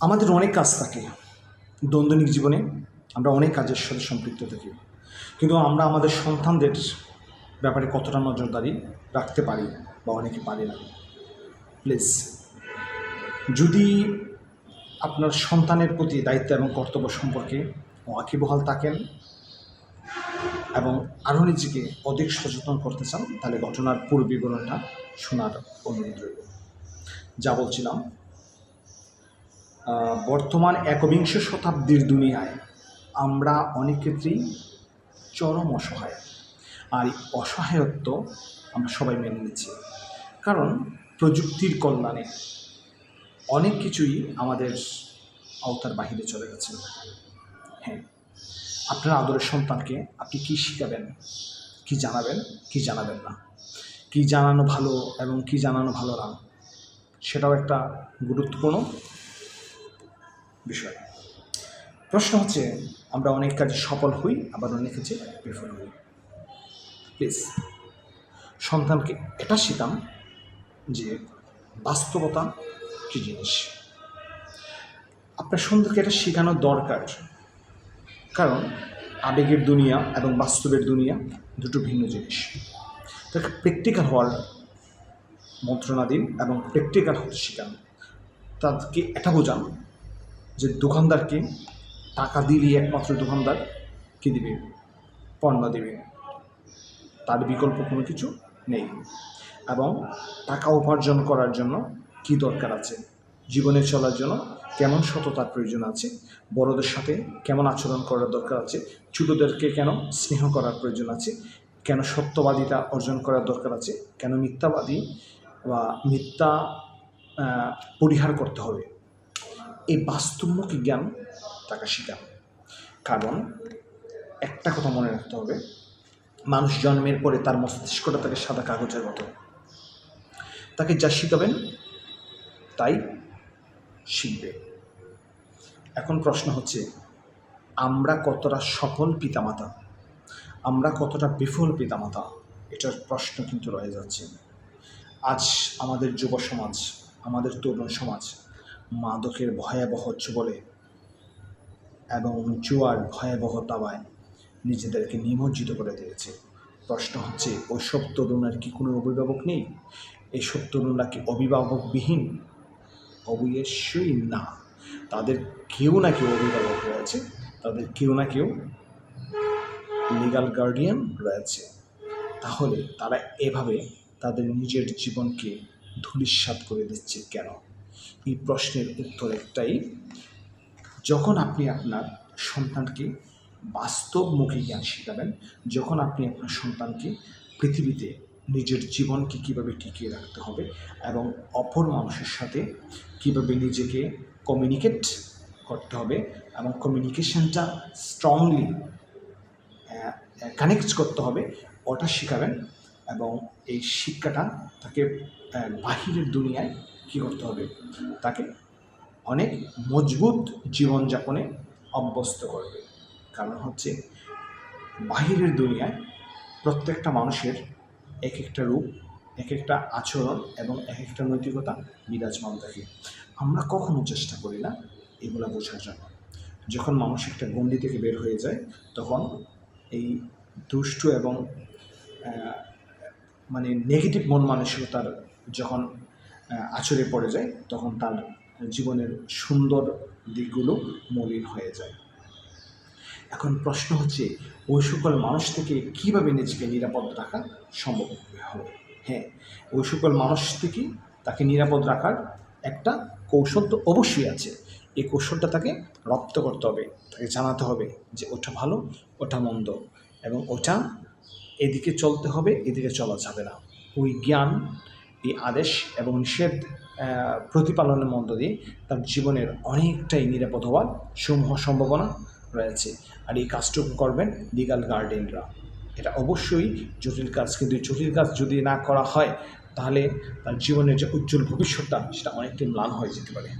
আমাদের অনেক কাজ থাকে দৈনন্দিন জীবনে, আমরা অনেক কাজের সাথে সম্পৃক্ত থাকি। কিন্তু আমরা আমাদের সন্তানদের ব্যাপারে কতটা নজরদারি রাখতে পারি বা অনেকে পারি না? প্লিজ, যদি আপনার সন্তানের প্রতি দায়িত্ব এবং কর্তব্য সম্পর্কে ওয়াকিবহাল থাকেন এবং আরও নিজেকে অধিক সচেতন করতে চান, তাহলে ঘটনার পুরো বিবরণটা শোনার অনুরোধ রইল। যা বলছিলাম বর্তমান একবিংশ শতাব্দীর দুনিয়ায় আমরা অনেক ক্ষেত্রেই চরম অসহায়। আর এই অসহায়ত্ব আমরা সবাই মেনে নিচ্ছি। কারণ প্রযুক্তির কল্যাণে অনেক কিছুই আমাদের আওতার বাহিরে চলে গেছে। হ্যাঁ আপনার আদরের সন্তানকে আপনি কি শিখাবেন? কি জানাবেন? কি জানাবেন না? কি জানানো ভালো এবং কি জানানো ভালো না? সেটাও একটা গুরুত্বপূর্ণ বিষয়। প্রশ্ন হচ্ছে, আমরা অনেক কাজে সফল হই, আবার অনেক কাজে বিফল হই। প্লিজ সন্তানকে এটা শিখাম যে বাস্তবতা কী জিনিস? আপনার সন্তানকে এটা শেখানো দরকার। কারণ, আবেগের দুনিয়া এবং বাস্তবের দুনিয়া দুটো ভিন্ন জিনিস। তাকে প্র্যাকটিক্যাল হওয়ার মন্ত্রণা দিন এবং প্র্যাকটিক্যাল হতে শেখান। তাদেরকে এটা বোঝান যে দোকানদারকে টাকা দিলেই একমাত্র দোকানদার কী দিবে? পণ্য দেবে। তার বিকল্প কোনো কিছু নেই। এবং টাকা উপার্জন করার জন্য কি দরকার আছে? জীবনে চলার জন্য কেমন সততার প্রয়োজন আছে? বড়দের সাথে কেমন আচরণ করার দরকার আছে? ছোটোদেরকে কেন স্নেহ করার প্রয়োজন আছে? কেন সত্যবাদিতা অর্জন করার দরকার আছে? কেন মিথ্যাবাদী বা মিথ্যা পরিহার করতে হবে? এই বাস্তবমুখী জ্ঞান তাকে শেখান। কারণ একটা কথা মনে রাখতে হবে, মানুষ জন্মের পরে তার মস্তিষ্কটা তাকে সাদা কাগজের মতো। তাকে যা শিখাবেন, তাই শিখবে। এখন প্রশ্ন হচ্ছে, আমরা কতটা সফল পিতামাতা? আমরা কতটা বিফল পিতামাতা? এটার প্রশ্ন কিন্তু রয়ে যাচ্ছে। আজ আমাদের যুব সমাজ আমাদের তরুণ সমাজ মাদকের ভয়াবহ বলে এবং জুয়ার ভয়াবহ দাবায় নিজেদেরকে নিমজ্জিত করে দিয়েছে। প্রশ্ন হচ্ছে, ওই ওইসব তরুণের কি কোনো অভিভাবক নেই? এইসব তরুণরা কি অভিভাবকবিহীন? অবশ্যই না। তাদের কেউ না কেউ অভিভাবক রয়েছে। তাদের কেউ না কেউ লিগাল গার্ডিয়ান রয়েছে। তাহলে তারা এভাবে তাদের নিজের জীবনকে ধূলিসাৎ করে দিচ্ছে কেন? এই প্রশ্নের উত্তর একটাই, যখন আপনি আপনার সন্তানকে বাস্তবমুখী জ্ঞান শেখাবেন, যখন আপনি আপনার সন্তানকে পৃথিবীতে নিজের জীবনকে কীভাবে টিকিয়ে রাখতে হবে এবং অপর মানুষের সাথে কীভাবে নিজেকে কমিউনিকেট করতে হবে এবং কমিউনিকেশনটা স্ট্রংলি কানেক্ট করতে হবে, ওটা শেখাবেন এবং এই শিক্ষাটা তাকে বাহিরের দুনিয়ায় কী করতে হবে? তাকে অনেক মজবুত জীবনযাপনে অভ্যস্ত করবে। কারণ হচ্ছে, বাহিরের দুনিয়ায় প্রত্যেকটা মানুষের এক একটা রূপ এক একটা আচরণ এবং এক একটা নৈতিকতা বিরাজমান থাকে। আমরা কখনো চেষ্টা করি না এগুলো বোঝার জন্য। যখন মানুষ একটা গণ্ডি থেকে বের হয়ে যায়, তখন এই দুষ্ট এবং মানে নেগেটিভ মন মানসিকতার যখন আছড়ে পড়ে যায়, তখন তার জীবনের সুন্দর দিকগুলো মলিন হয়ে যায়। এখন প্রশ্ন হচ্ছে, ওই সকল মানুষ থেকে কীভাবে নিজেকে নিরাপদ রাখা সম্ভব হবে? হ্যাঁ ওই সকল মানুষ থেকে তাকে নিরাপদ রাখার একটা কৌশল তো অবশ্যই আছে। এই কৌশলটা তাকে রপ্ত করতে হবে, তাকে জানাতে হবে যে ওটা ভালো, ওটা মন্দ এবং ওটা এদিকে চলতে হবে, এদিকে চলা যাবে না। ওই জ্ঞান, এই আদেশ এবং নিষেধ প্রতিপালনের মধ্য দিয়ে তার জীবনের অনেকটাই নিরাপদ হওয়ার সমূহ সম্ভাবনা রয়েছে। আর এই কাজটুকু করবেন লিগাল গার্ডেনরা এটা অবশ্যই জটিল কাজ, কিন্তু জটিল কাজ যদি না করা হয়, তাহলে তার জীবনের যে উজ্জ্বল ভবিষ্যৎটা, সেটা অনেকটাই ম্লান হয়ে যেতে পারে।